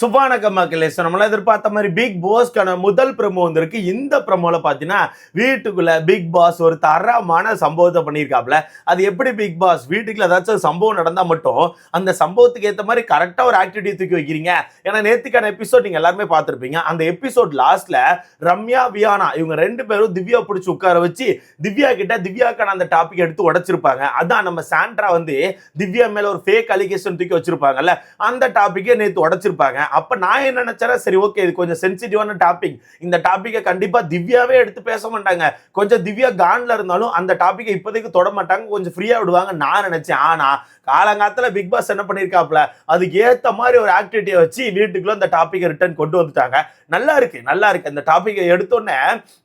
சுபானக மக்களே ஸோ நம்மளாம் எதிர்பார்த்த மாதிரி பிக் பாஸ்க்கான முதல் ப்ரமோ வந்திருக்கு இந்த ப்ரமோவில் பார்த்தீங்கன்னா வீட்டுக்குள்ளே பிக் பாஸ் ஒரு தரமான சம்பவத்தை பண்ணியிருக்காப்ல. அது எப்படி பிக் பாஸ் வீட்டுக்குள்ள ஏதாச்சும் ஒரு சம்பவம் நடந்தால் மட்டும் அந்த சம்பவத்துக்கு ஏற்ற மாதிரி கரெக்டாக ஒரு ஆக்டிவிட்டி தூக்கி வைக்கிறீங்க. ஏன்னா நேற்றுக்கான எபிசோட் நீங்கள் எல்லாருமே பார்த்துருப்பீங்க. அந்த எபிசோட் லாஸ்ட்ல ரம்யா வியானா இவங்க ரெண்டு பேரும் திவ்யா பிடிச்சி உட்கார வச்சு திவ்யா கிட்ட திவ்யாக்கான அந்த டாபிக் எடுத்து உடைச்சிருப்பாங்க. அதான் நம்ம சாண்ட்ரா வந்து திவ்யா மேல ஒரு ஃபேக் அலிகேஷன் தூக்கி வச்சிருப்பாங்கல்ல. அந்த டாபிக்கே நேற்று உடைச்சிருப்பாங்க. அப்ப நான் என்ன நினைச்சேன் சரி ஓகே இது கொஞ்சம் சென்சிட்டிவான டாபிக் இந்த டாபிக்கை கண்டிப்பா திவ்யாவே எடுத்து பேச மாட்டாங்க. கொஞ்சம் திவ்யா கான்ல இருந்தாலும் அந்த டாபிக்கை இப்போதைக்கு தொட மாட்டாங்க. கொஞ்சம் ஃப்ரீயா விடுவாங்க நான் நினைச்சேன். ஆனா காலங்காலத்துல பிக் பாஸ் என்ன பண்ணிருக்காப்ல அதுக்கு ஏத்த மாதிரி ஒரு ஆக்டிவிட்டியை வச்சு வீட்டுக்குள்ள அந்த டாபிக்கை ரிட்டர்ன் கொண்டு வந்துட்டாங்க. நல்லா இருக்கு நல்லா இருக்கு. அந்த டாபிக் எடுத்தோன்னே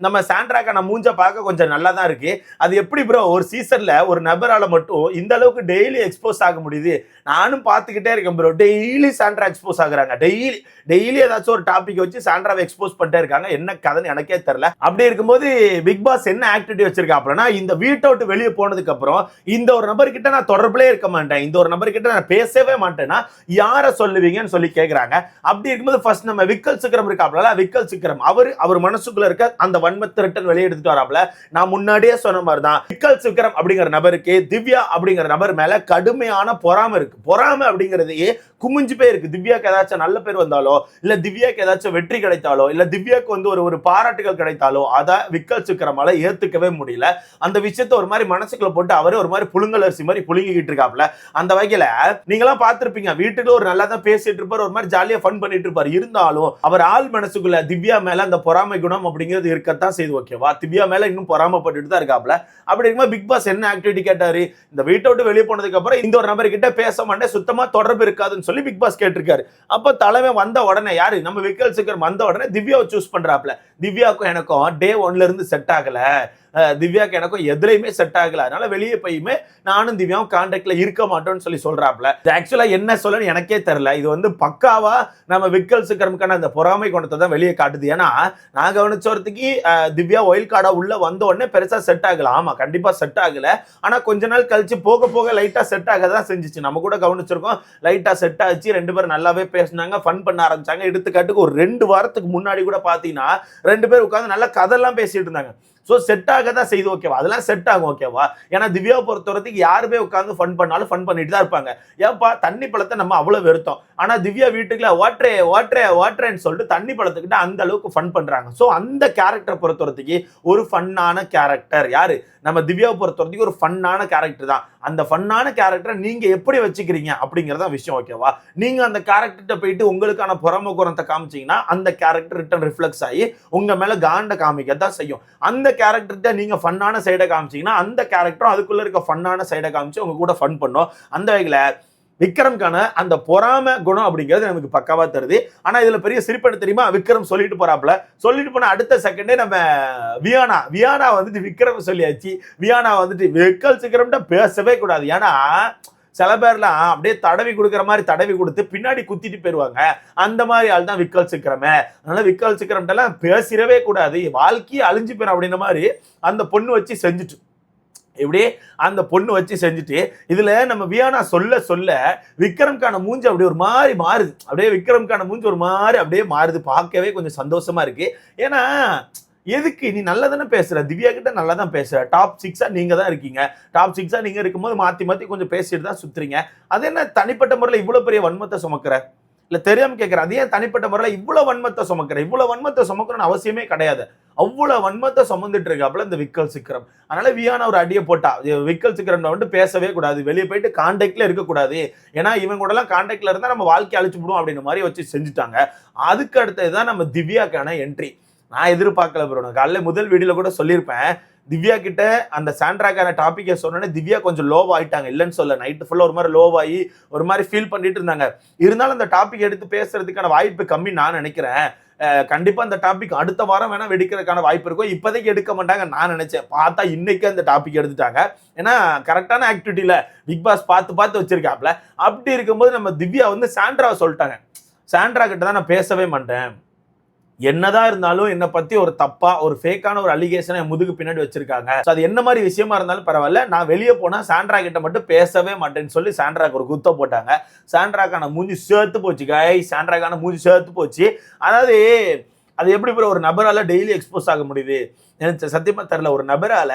நம்ம சாண்ட்ராக்கான மூஞ்ச பார்க்க கொஞ்சம் நல்லா தான் இருக்கு. அது எப்படி ப்ரோ ஒரு சீசன்ல ஒரு நபரால மட்டும் இந்த அளவுக்கு டெய்லி எக்ஸ்போஸ் ஆக முடியுது? நானும் பார்த்துக்கிட்டே இருக்கேன் ப்ரோ டெய்லி சாண்ட்ரா எக்ஸ்போஸ் ஆகுறாங்க. டெய்லி டெய்லி ஏதாச்சும் ஒரு டாபிக் வச்சு சாண்ட்ராவை எக்ஸ்போஸ் பண்ணிட்டே இருக்காங்க. என்ன கதைன்னு எனக்கே தெரியல. அப்படி இருக்கும்போது பிக் பாஸ் என்ன ஆக்டிவிட்டி வச்சிருக்காப்லனா இந்த வீட்டை விட்டு வெளியே போனதுக்கு அப்புறம் இந்த ஒரு நபர்கிட்ட நான் தொடர்புலே இருக்க மாட்டேன். இந்த ஒரு நபர்கிட்ட நான் பேசவே மாட்டேன்னா யாரை சொல்லுவீங்கன்னு சொல்லி கேட்குறாங்க அப்படி இருக்கும்போது ஃபர்ஸ்ட் நம்ம விக்கல் சிக்கரம் வராப்ல விக்கல் சிக்கரம். அவர் அவர் மனசுக்குள்ள இருக்க அந்த வன்மத்திரட்டன் ரிட்டன் வெளியே எடுத்துட்டு வராப்ல. நான் முன்னாடியே சொன்ன மாதிரி தான் விக்கல் சிக்கரம் அப்படிங்கிற நபருக்கு திவ்யா அப்படிங்கிற நபர் மேல கடுமையான பொறாமை இருக்கு. பொறாமை அப்படிங்கிறதையே குமிஞ்சு போய் இருக்கு. திவ்யாக்கு ஏதாச்சும் நல்ல பேர் வந்தாலோ இல்ல திவ்யாக்கு ஏதாச்சும் வெற்றி கிடைத்தாலோ இல்ல திவ்யாக்கு வந்து ஒரு ஒரு பாராட்டுகள் கிடைத்தாலோ அதை விக்கல் சிக்கரமால ஏத்துக்கவே முடியல. அந்த விஷயத்த ஒரு மாதிரி மனசுக்குள்ள போட்டு அவரே ஒரு மாதிரி புழுங்கல் அரிசி மாதிரி புழுங்கிக்கிட்டு இருக்காப்ல. அந்த வகையில நீங்களாம் பார்த்திருப்பீங்க. வீட்டுக்கு ஒரு நல்லா தான் பேசிட்டு இருப்பார். ஒரு மாதிரி ஜாலியா ஃபன் பண்ணிட்டு இருப்பார். இருந்தாலும் அவர் ஆள் மனசுக்குள்ள திவ்யா மேல அந்த பொறாமை குணம் அப்படிங்கிறது இருக்கத்தான் செய்து ஓகேவா திவ்யா மேல இன்னும் பொறாமப்பட்டுட்டு தான் இருக்காப்ல. அப்படி இருக்கும்போது பிக் பாஸ் என்ன ஆக்டிவிட்டி கேட்டாரு? இந்த வீட்டை விட்டு வெளியே போனதுக்கு அப்புறம் இந்த ஒரு நபர் கிட்ட பேச மாட்டேன் சுத்தமா தொடர்பு இருக்காதுன்னு சொல்லி பிக் பாஸ் கேட்டிருக்காரு. அப்ப தலைமை வந்த உடனே யாரு? நம்ம விக்கல் சிக்கர் வந்த உடனே திவ்யாவை சூஸ் பண்றாப்ல. திவ்யாவுக்கும் எனக்கும் டே ஒன்ல இருந்து செட் ஆகல. திவ்யாக்கு எனக்கும் எதுலையுமே செட் ஆகல. அதனால வெளியே போயுமே நானும் திவ்யாவும் கான்டாக்ட்ல இருக்க மாட்டோம்னு சொல்லி சொல்றாப்ல. ஆக்சுவலா என்ன சொல்லணும்னு எனக்கே தெரியல. இது வந்து பக்காவா நம்ம விக்கல் சிக்கரமுக்கான அந்த பொறாமை குணத்தை தான் வெளியே காட்டுது. ஏன்னா நான் கவனிச்சோரத்துக்கு அஹ், திவ்யா ஒயில் கார்டா உள்ள வந்த உடனே பெருசா செட் ஆகல. ஆமா கண்டிப்பா செட் ஆகல. ஆனா கொஞ்ச நாள் கழிச்சு போக போக லைட்டா செட் ஆக தான் செஞ்சுச்சு. நம்ம கூட கவனிச்சிருக்கோம். லைட்டா செட் ஆச்சு. ரெண்டு பேரும் நல்லாவே பேசினாங்க ஃபன் பண்ண ஆரம்பிச்சாங்க. எடுத்துக்காட்டுக்கு ஒரு ரெண்டு வாரத்துக்கு முன்னாடி கூட பாத்தீங்கன்னா ரெண்டு பேர் உட்காந்து நல்லா கதெல்லாம் பேசிட்டு இருந்தாங்க. ஸோ செட் ஆக தான் செய்து ஓகேவா அதெல்லாம் செட் ஆகும் ஓகேவா ஏன்னா திவ்யாவை பொறுத்தவரைக்கும் யாருமே உட்காந்து ஃபன் பண்ணாலும் ஃபன் பண்ணிட்டு தான் இருப்பாங்க. ஏப்பா தண்ணி பழத்தை நம்ம அவ்வளோ வெறுத்தோம். ஆனால் திவ்யா வீட்டுக்குள்ள வாட்ரே வாட்ரே வாட்ரேன்னு சொல்லிட்டு தண்ணி பழத்துக்கிட்ட அந்த அளவுக்கு ஃபன் பண்ணுறாங்க ஸோ அந்த கேரக்டரை பொறுத்தவரைக்கும் ஒரு ஃபன்னான கேரக்டர் யாரு? நம்ம திவ்யாவை பொறுத்தவரைக்கும் ஒரு ஃபன்னான கேரக்டர் தான். அந்த ஃபன்னான கேரக்டரை நீங்கள் எப்படி வச்சுக்கிறீங்க அப்படிங்கிறதா விஷயம் ஓகேவா நீங்கள் அந்த கேரக்டர்கிட்ட போயிட்டு உங்களுக்கான புறம குரத்தை காமிச்சீங்கன்னா அந்த கேரக்டர் ரிட்டன் ரிஃப்ளெக்ஸ் ஆகி உங்கள் மேலே காண்ட காமிக்க தான் செய்யும். அந்த கேரக்டர்கிட்ட நீங்கள் ஃபன்னான சைடை காமிச்சீங்கன்னா அந்த கேரக்டரும் அதுக்குள்ளே இருக்க ஃபன்னான சைடை காமிச்சு உங்கள் கூட ஃபன் பண்ணும். அந்த வகையில் விக்ரம்கான அந்த பொறாம குணம் அப்படிங்கிறது நமக்கு பக்காவா தருது. ஆனா இதுல பெரிய சிரிப்பெடு தெரியுமா? விக்ரம் சொல்லிட்டு போறாப்ல சொல்லிட்டு போன அடுத்த செகண்டே நம்ம வியானா. வியானா வந்துட்டு விக்ரம் சொல்லியாச்சு. வியானா வந்துட்டு வெக்கல் சிக்கரம்ட்ட பேசவே கூடாது. ஏன்னா சில பேர்லாம் அப்படியே தடவி கொடுக்குற மாதிரி தடவி கொடுத்து பின்னாடி குத்திட்டு போயிடுவாங்க அந்த மாதிரி ஆள் தான் விக்கல் சிக்கரமே அதனால விக்கல் சிக்கிரம்ட்டெல்லாம் பேசிடவே கூடாது. வாழ்க்கையே அழிஞ்சு போயிடும் அப்படின்ற மாதிரி அந்த பொண்ணு வச்சு செஞ்சுட்டு. இப்படி அந்த பொண்ணு வச்சு செஞ்சுட்டு இதுல நம்ம வியானா சொல்ல சொல்ல விக்ரம்கான மூஞ்சி அப்படி ஒரு மாதிரி மாறுது. அப்படியே விக்ரம்கான மூஞ்சி ஒரு மாதிரி அப்படியே மாறுது. பார்க்கவே கொஞ்சம் சந்தோஷமா இருக்கு. ஏன்னா எதுக்கு நீ நல்லா தானே பேசுற? திவ்யா கிட்ட நல்லா தான் பேசுற டாப் சிக்ஸா நீங்க தான் இருக்கீங்க. டாப் சிக்ஸா நீங்க இருக்கும்போது மாத்தி மாத்தி கொஞ்சம் பேசிட்டு தான் சுத்துறீங்க. அது என்ன தனிப்பட்ட முறையில் இவ்வளவு பெரிய வன்மத்தை சுமக்கிற? இல்ல தெரியாம கேட்குறேன் அது ஏன் தனிப்பட்ட முறையில் இவ்வளவு வன்மத்தை சுமக்கிற? இவ்வளவு வன்மத்தை சுமக்கணும்னு அவசியமே கிடையாது. அவ்வளவு வன்மத்தை சுமந்துட்டு இருக்காப்புல இந்த விக்கல் சிக்கரம். அதனால வியானா ஒரு அடியை போட்டா. விக்கல் சிக்கரம் வந்து பேசவே கூடாது. வெளியே போயிட்டு கான்டாக்ட்ல இருக்கக்கூடாது ஏன்னா இவங்க கூட எல்லாம் கான்டாக்ட்ல இருந்தா நம்ம வாழ்க்கை அழிச்சு விடுவோம் அப்படின்னு மாதிரி வச்சு செஞ்சுட்டாங்க. அதுக்கு அடுத்ததுதான் நம்ம திவ்யாக்கான என்ட்ரி நான் எதிர்பார்க்கல ப்ரோ நான் முதல் வீடியோல கூட சொல்லியிருப்பேன். திவ்யா கிட்ட அந்த சாண்ட்ராக்கான டாப்பிக்கை சொன்னோன்னே திவ்யா கொஞ்சம் லோவ் ஆயிட்டாங்க. இல்லைன்னு சொல்ல நைட்டு ஃபுல்லாக ஒரு மாதிரி லோவ் ஆகி ஒரு மாதிரி ஃபீல் பண்ணிட்டு இருந்தாங்க. இருந்தாலும் அந்த டாபிக் எடுத்து பேசுறதுக்கான வாய்ப்பு கம்மி நான் நினைக்கிறேன். கண்டிப்பாக கண்டிப்பா அந்த டாபிக் அடுத்த வாரம் வேணா வெடிக்கிறதுக்கான வாய்ப்பு இருக்கும். இப்போதைக்கு எடுக்க மாட்டாங்க நான் நினைச்சேன். பார்த்தா இன்னைக்கு அந்த டாபிக் எடுத்துட்டாங்க. ஏன்னா கரெக்டான ஆக்டிவிட்டியில பிக் பாஸ் பார்த்து பார்த்து வச்சிருக்காப்ல. அப்படி இருக்கும்போது நம்ம திவ்யா வந்து சாண்ட்ராவை சொல்லிட்டாங்க. சாண்ட்ரா கிட்ட தான் நான் பேசவே மாட்டேன். என்னதான் இருந்தாலும் என்னை பத்தி ஒரு தப்பா ஒரு ஃபேக்கான ஒரு அலிகேஷனை என் முதுகு பின்னாடி வச்சிருக்காங்க. அது என்ன மாதிரி விஷயமா இருந்தாலும் பரவாயில்ல. நான் வெளியே போனா சாண்ட்ரா கிட்ட மட்டும் பேசவே மாட்டேன்னு சொல்லி சாண்ட்ராக்கு ஒரு குத்த போட்டாங்க. சாண்ட்ராக்கான மூஞ்சி சேர்த்து போச்சு கை சாண்ட்ராக்கான மூஞ்சி சேர்த்து போச்சு. அதாவது அது எப்படி ப்ரோ ஒரு நபரால டெய்லி எக்ஸ்போஸ் ஆக முடியுது. எனக்கு சத்தியமா தெரியல ஒரு நபரால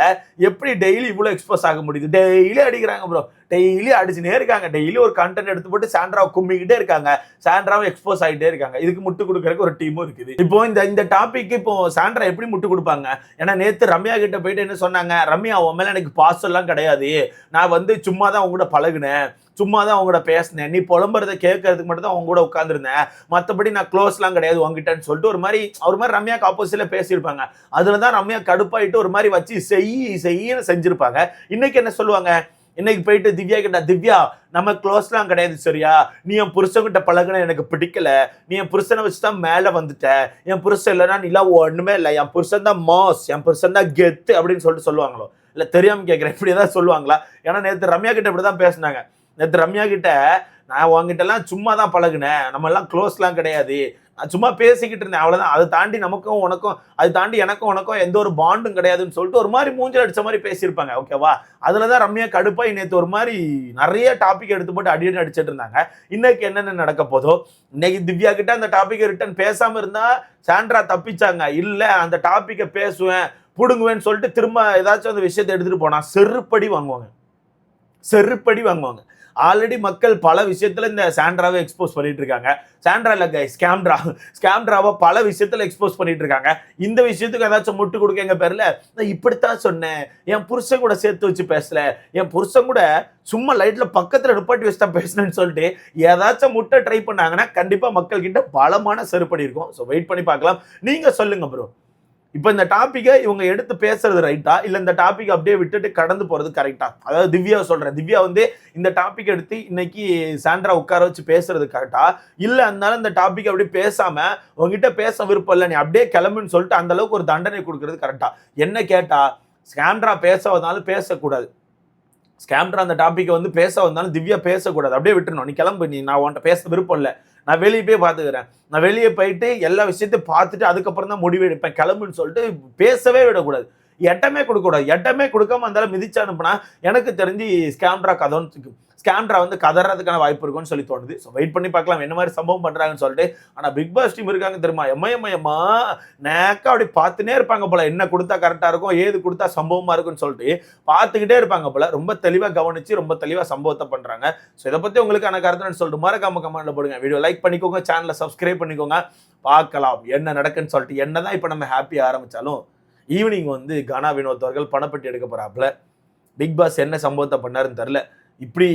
எப்படி டெய்லி இவ்வளவு எக்ஸ்போஸ் ஆக முடியுது? டெய்லி அடிக்கிறாங்க ப்ரோ டெய்லி அடிச்சுனே இருக்காங்க. டெய்லி ஒரு கண்டென்ட் எடுத்து போட்டு சாண்ட்ராவை கும்மிக்கிட்டே இருக்காங்க. சாண்ட்ராவும் எக்ஸ்போஸ் ஆகிட்டே இருக்காங்க. இதுக்கு முட்டு கொடுக்கறதுக்கு ஒரு டீமும் இருக்குது. இப்போ இந்த இந்த டாபிக் இப்போ சாண்ட்ரா எப்படி முட்டு கொடுப்பாங்க? ஏன்னா நேத்து ரம்யா கிட்ட போயிட்டு என்ன சொன்னாங்க? ரம்யா உன் மேல எனக்கு பாஸ் எல்லாம் கிடையாது. நான் வந்து சும்மா தான் உங்க கூட பழகுனேன். சும்மா தான் அவங்க கூட பேசினேன். நீ புலம்புறத கேட்கறதுக்கு மட்டும் தான் அவங்க கூட உட்காந்துருந்தேன் மற்றபடி நான் க்ளோஸ்லாம் கிடையாது உங்ககிட்டன்னு சொல்லிட்டு ஒரு மாதிரி ஒரு மாதிரி ரம்யாக்கு ஆப்போசிட்டில் பேசியிருப்பாங்க. அதில் தான் ரம்யா கடுப்பாயிட்டு ஒரு மாதிரி வச்சு செய் செய்யன்னு செஞ்சுருப்பாங்க. இன்னைக்கு என்ன சொல்லுவாங்க? இன்னைக்கு போயிட்டு திவ்யா கிட்ட திவ்யா நம்ம க்ளோஸ்லாம் கிடையாது சரியா? நீ என் புருஷன்கிட்ட பழகுன எனக்கு பிடிக்கல. நீ என் புருஷனை வச்சு தான் மேலே வந்துட்ட. என் புருஷன் இல்லைன்னா நீலா ஒன்றுமே இல்லை. என் புருஷன் தான் மாஸ். என் புருஷன் தான் கெத்து அப்படின்னு சொல்லிட்டு சொல்லுவாங்களோ? இல்லை தெரியாமல் கேட்குறேன் இப்படி ஏதாவது சொல்லுவாங்களா? ஏன்னா நேற்று ரம்யா கிட்ட இப்படி தான் பேசினாங்க. நேற்று ரம்யா கிட்ட நான் உங்ககிட்டலாம் சும்மா தான் பழகுனேன். நம்ம எல்லாம் க்ளோஸ்லாம் கிடையாது. நான் சும்மா பேசிக்கிட்டு இருந்தேன். அவ்வளோதான் அதை தாண்டி நமக்கும் உனக்கும் அது தாண்டி எனக்கும் உனக்கும் எந்த ஒரு பாண்டும் கிடையாதுன்னு சொல்லிட்டு ஒரு மாதிரி மூஞ்சல் அடித்த மாதிரி பேசியிருப்பாங்க. ஓகேவா அதில் தான் ரம்யா கடுப்பாக நேற்று ஒரு மாதிரி நிறைய டாபிக் எடுத்து போட்டு அடி அடி அடிச்சிட்டு இருந்தாங்க. இன்னைக்கு என்னென்ன நடக்க போதோ இன்னைக்கு திவ்யா கிட்ட அந்த டாப்பிக்கை ரிட்டன் பேசாமல் இருந்தால் சாண்ட்ரா தப்பிச்சாங்க. இல்லை அந்த டாப்பிக்கை பேசுவேன் பிடுங்குவேன்னு சொல்லிட்டு திரும்ப ஏதாச்சும் அந்த விஷயத்தை எடுத்துகிட்டு போனால் செருப்படி வாங்குவாங்க. செருப்படி வாங்குவாங்க. ஆல்ரெடி மக்கள் பல விஷயத்துல இந்த சாண்ட்ராவை எக்ஸ்போஸ் பண்ணிட்டு இருக்காங்க சாண்ட்ரா இல்ல ஸ்கேம்ட்ரா ஸ்கேம்ட்ராவை பல விஷயத்துல எக்ஸ்போஸ் பண்ணிட்டு இருக்காங்க இந்த விஷயத்துக்கு ஏதாச்சும் முட்டு கொடுக்க எங்க பேர்ல? நான் இப்படித்தான் சொன்னேன். என் புருஷன் கூட சேர்த்து வச்சு பேசல. என் புருஷன் கூட சும்மா லைட்ல பக்கத்துல நிப்பாட்டி வச்சு தான் பேசினேன்னு சொல்லிட்டு ஏதாச்சும் முட்டை ட்ரை பண்ணாங்கன்னா கண்டிப்பா மக்கள் கிட்ட பலமான செருப்படி இருக்கும். ஸோ வெயிட் பண்ணி பார்க்கலாம். நீங்க சொல்லுங்க ப்ரோ இப்போ இந்த டாப்பிக்கை இவங்க எடுத்து பேசுறது ரைட்டா இல்லை இந்த டாபிக் அப்படியே விட்டுட்டு கடந்து போகிறது கரெக்டா அதாவது திவ்யா சொல்கிறேன் திவ்யா வந்து இந்த டாபிக் எடுத்து இன்னைக்கு சாண்ட்ரா உட்கார வச்சு பேசுறது கரெக்டா இல்லை அதனால இந்த டாபிக் அப்படியே பேசாமல் உங்ககிட்ட பேச விருப்பம் இல்லை நீ அப்படியே கிளம்புன்னு சொல்லிட்டு அந்த அளவுக்கு ஒரு தண்டனை கொடுக்கறது கரெக்டா என்ன கேட்டா ஸ்கேம்ட்ரா பேச வந்தாலும் பேசக்கூடாது. ஸ்கேம்ட்ரா அந்த டாப்பிக்கை வந்து பேச வந்தாலும் திவ்யா பேசக்கூடாது. அப்படியே விட்டுருணும் நீ கிளம்பு நீ நான் உன்கிட்ட பேச விருப்பம் இல்லை. நான் வெளியே போய் பார்த்துக்கிறேன். நான் வெளியே போயிட்டு எல்லா விஷயத்தையும் பார்த்துட்டு அதுக்கப்புறம் தான் முடிவு எடுப்பேன். கிளம்புன்னு சொல்லிட்டு பேசவே விடக்கூடாது. எட்டமே கொடுக்கக்கூடாது எட்டமே கொடுக்காம அந்தாலும் மிதிச்சு அனுப்புனா எனக்கு தெரிஞ்சு ஸ்கேம்ட்ரா கதோன்னு ஸ்கேம்ட்ரா வந்து கதறதுக்கான வாய்ப்பு இருக்கும்னு சொல்லி தோணுது. ஸோ வெயிட் பண்ணி பார்க்கலாம் என்ன மாதிரி சம்பவம் பண்ணுறாங்கன்னு சொல்லிட்டு. ஆனால் பிக் பாஸ் டீம் இருக்காங்க தெரியுமா? எம்மா நேக்கா அப்படி பார்த்துனே இருப்பாங்க போல. என்ன கொடுத்தா கரெக்டாக இருக்கும் ஏது கொடுத்தா சம்பவமாக இருக்கும்னு சொல்லிட்டு பார்த்துக்கிட்டே இருப்பாங்க போல. ரொம்ப தெளிவாக கவனிச்சு ரொம்ப தெளிவாக சம்பவத்தை பண்ணுறாங்க ஸோ இதை பற்றி உங்களுக்கான கருத்துன்னு சொல்லிட்டு மறக்காம கமெண்ட்டில் போடுங்க. வீடியோ லைக் பண்ணிக்கோங்க சேனலை சப்ஸ்கிரைப் பண்ணிக்கோங்க. பார்க்கலாம் என்ன நடக்குன்னு சொல்லிட்டு என்ன தான் இப்போ நம்ம ஹாப்பி ஆரம்பித்தாலும் ஈவினிங் வந்து கனா வினோத் அவர்கள் பணப்பட்டி எடுக்க போகிறாப்புல பிக் பாஸ் என்ன சம்பவத்தை பண்ணாருன்னு தெரில இப்படி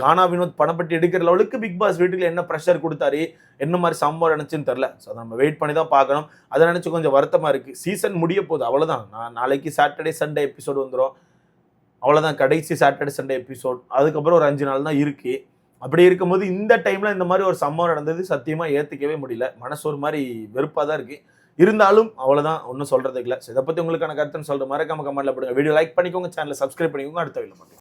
கானா வினோத் பணப்பட்டி எடுக்கிற லெவலுக்கு பிக் பாஸ் வீட்டுக்கு என்ன ப்ரெஷர் கொடுத்தாரு? என்ன மாதிரி சம்பவம் நினச்சின்னு தெரில ஸோ அதை நம்ம வெயிட் பண்ணி தான் பார்க்கணும். அதை நினச்சி கொஞ்சம் வருத்தமாக இருக்குது சீசன் முடிய போகுது அவ்வளோதான் நான் நாளைக்கு சாட்டர்டே சண்டே எபிசோடு வந்துடும் அவ்வளோதான் கடைசி சாட்டர்டே சண்டே எபிசோட் அதுக்கப்புறம் ஒரு அஞ்சு நாள் தான் இருக்குது அப்படி இருக்கும்போது இந்த டைமில் இந்த மாதிரி ஒரு சம்பவம் நடந்தது சத்தியமாக ஏற்றுக்கவே முடியல. மனசு ஒரு மாதிரி வெறுப்பாக தான் இருக்குது இருந்தாலும் அவ்வளோதான் ஒன்றும் சொல்கிறதுக்கு இல்லை. ஸோ இதை பற்றி உங்களுக்கான கருத்துன்னு சொல்கிற மறக்காம கமெண்ட்ல போடுங்க. வீடியோ லைக் பண்ணிக்கோங்க. சேனலை சப்ஸ்கிரைப் பண்ணிக்கோங்க. அடுத்த வீடியோ மட்டும்